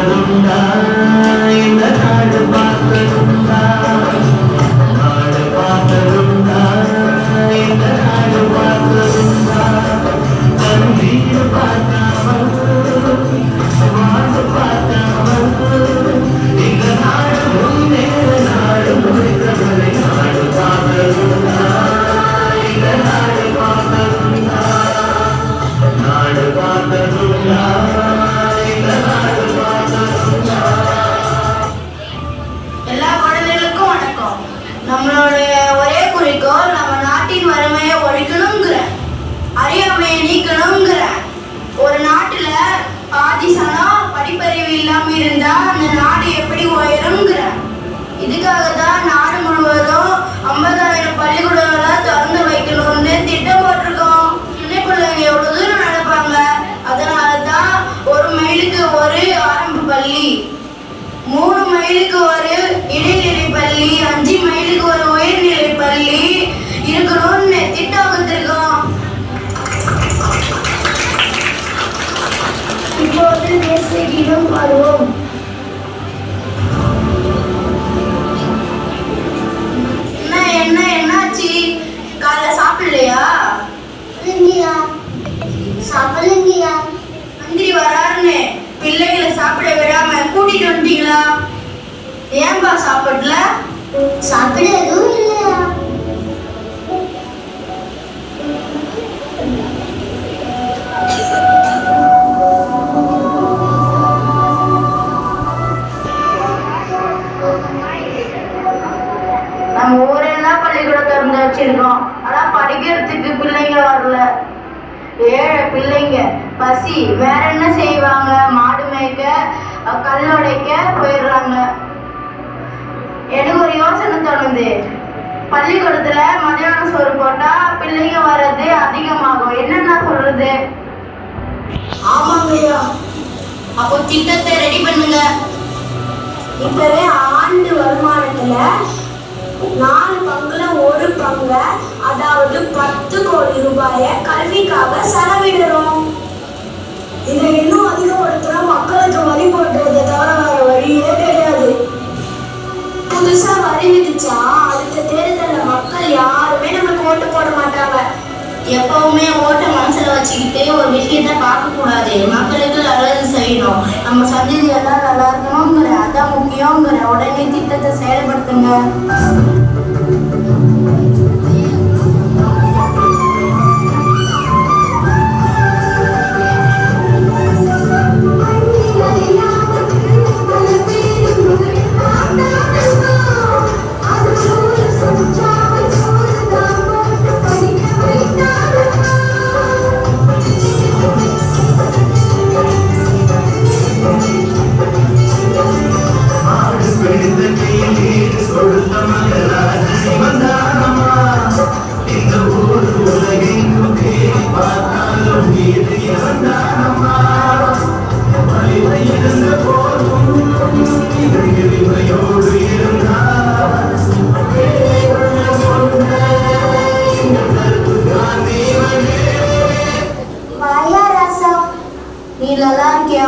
பார்த்ததுண்டா இந்த நாடு பார்த்ததுண்டா நாடு பார்த்ததுண்டா இந்த நாடு பார்த்ததுண்டா தன் வீடு பார்க்காமல் வாழ்ந்து பார்க்காமல் இந்த நாடு முன்னேற நாடு முடித்தவரை நாடு பார்த்ததுண்டா இந்த நாடு பார்த்ததுண்டா நாடு பார்த்ததுண்டா இல்லாம இருந்தா அந்த நாடு எப்படி உயரும் இதுக்காக தான் நாடு முழுவதும் ஐம்பதாயிரம் பள்ளிக்கூடம் கூட்டிட்டு ஏன்பா சாப்பிடல? சாப்பிட எதுவும் இல்லையா? நம்ம ஊரெல்லாம் பள்ளிக்கூடம் திறந்து வச்சிருக்கோம்? ஆனா படிக்கிறதுக்கு பிள்ளைங்க வரல. ஏழை பிள்ளைங்க பசி வேற என்ன செய்வாங்க? மாடு மேய்க்க கல் உடைக்க போயிடுறாங்க. எனக்கு ஒரு யோசனை தோணுது. பள்ளிக்கூடத்துல மதியானம் சோறு போட்டா பிள்ளைங்க வர்றது அதிகமாகும். என்னன்னா சொல்றது? ஆமாங்கய்யா அப்போ திட்டத்தை ரெடி பண்ணுங்க. இப்பவே ஆண்டு வருமானத்துல நாலு பங்குல ஒரு பங்க அதாவது பத்து கோடி ரூபாய கல்விக்காக செலவிடுறோம். இதை இன்னும் வரி விதிச்சா அடுத்த தேர்தல்ல மக்கள் யாருமே நம்மளுக்கு ஓட்டு போட மாட்டாங்க. எப்பவுமே ஓட்ட மனசுல வச்சுக்கிட்டு ஒரு விஷயத்த பார்க்க கூடாது மக்களுக்கு நல்லது செய்யணும். நம்ம சந்ததி எல்லாம் நல்லா இருக்கணுங்கிற அதான் முக்கியங்கிற உடனே திட்டத்தை செயல்படுத்துங்க.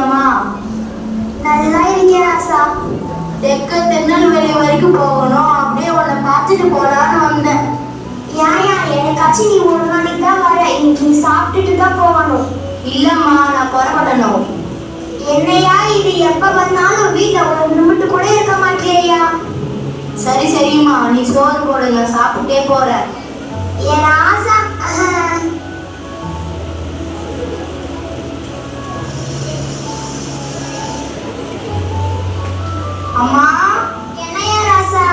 நல்லா நல்லா இருக்கேன் ஆசா தெக்க திருநெல்வேலி வரைக்கும் போகணும். அப்படியே உன்னை பார்த்துட்டு போலான்னு வந்தேன். ஏயா எனக்காச்சும் நீ ஒரு நாளைக்கு தான் வர. இன்னைக்கு நீ சாப்பிட்டுட்டு தான் போகணும். இல்லம்மா நான் புறப்படணும். என்னையா இது? எப்ப வந்தாலும் வீட்டுல ஒரு நிமிட்டு கூட இருக்க மாட்டேயா? சரி சரிம்மா. நீ சோறு போடுங்க சாப்பிட்டே போற என் ஆசா அம்மா? என்னையா ராசா?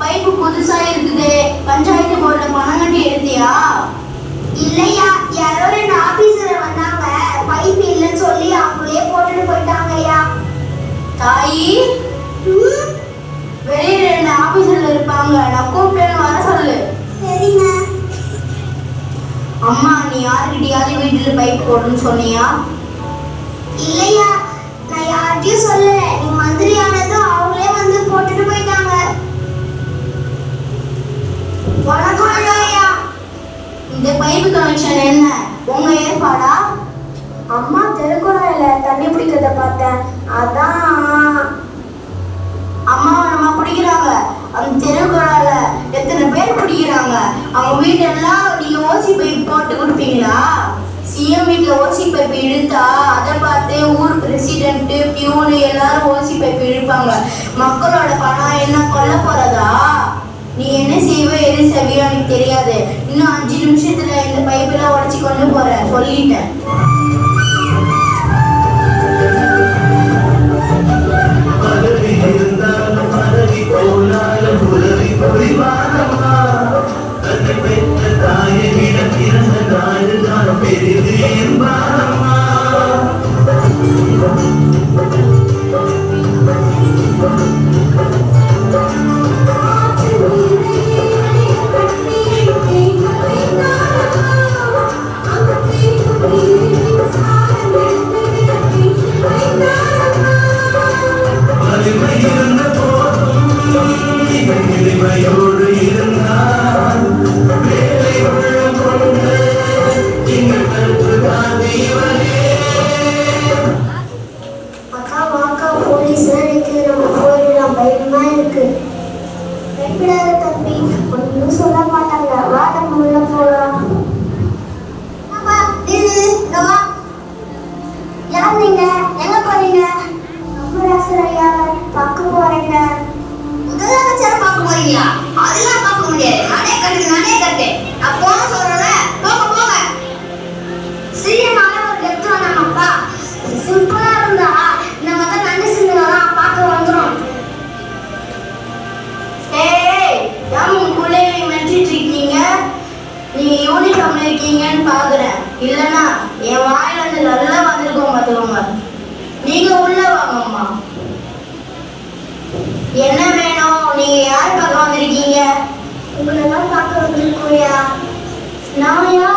பைப்பு புதுசா இருக்குது. பஞ்சாயத்து போர்டுல பணம் கட்டி எடுத்தியா? இல்லையா. யாரோ ரெண்டு ஆபீசர் வந்தாங்க. பைப் இல்லைன்னு சொல்லி அவங்களே போட்டுட்டு போயிட்டாங்கய்யா. தாயி? வெளியே ரெண்டு ஆபீசர்ல இருப்பாங்க. நான் கூப்பிட்டேன்னு வர சொல்லு. சரிங்க. அம்மா நீ யாருக்கிட்டயாவது வீட்டுல பைப் போடணும்னு சொன்னியா? இல்லையா பைபிள் பைப்பு கனெக்ஷன் என்ன? உங்க ஏற்பாடா? அம்மா தெருக்குறையில தண்ணி பிடிக்கிறத பார்த்தேன். அதான். அம்மாவை நம்ம பிடிக்கிறாங்க. அந்த தெருக்குழால எத்தனை பேர் பிடிக்கிறாங்க? அவங்க வீட்டெல்லாம் நீங்க ஓசி பைப் போட்டு கொடுப்பீங்களா? சிஎம் வீட்டில் ஓசி பைப் இழுத்தா அதை பார்த்து ஊர் பிரசிடென்ட் பியூனு எல்லாரும் ஓசி பைப் இழுப்பாங்க. மக்களோட பணம் என்ன கொல்ல போறதா? நீ என்ன செய்வ எது செய்வியோ எனக்கு தெரியாது. இன்னும் அஞ்சு நிமிஷத்துல இந்த பைப்பெல்லாம் உடச்சி கொண்டு போற சொல்லிட்டேன். நீங்க உள்ள வாங்கம்மா என்ன வேணும்? நீங்க யார் பார்க்க வந்திருக்கீங்க? உங்களெல்லாம் பார்க்க வந்திருக்கோயா நான் யார்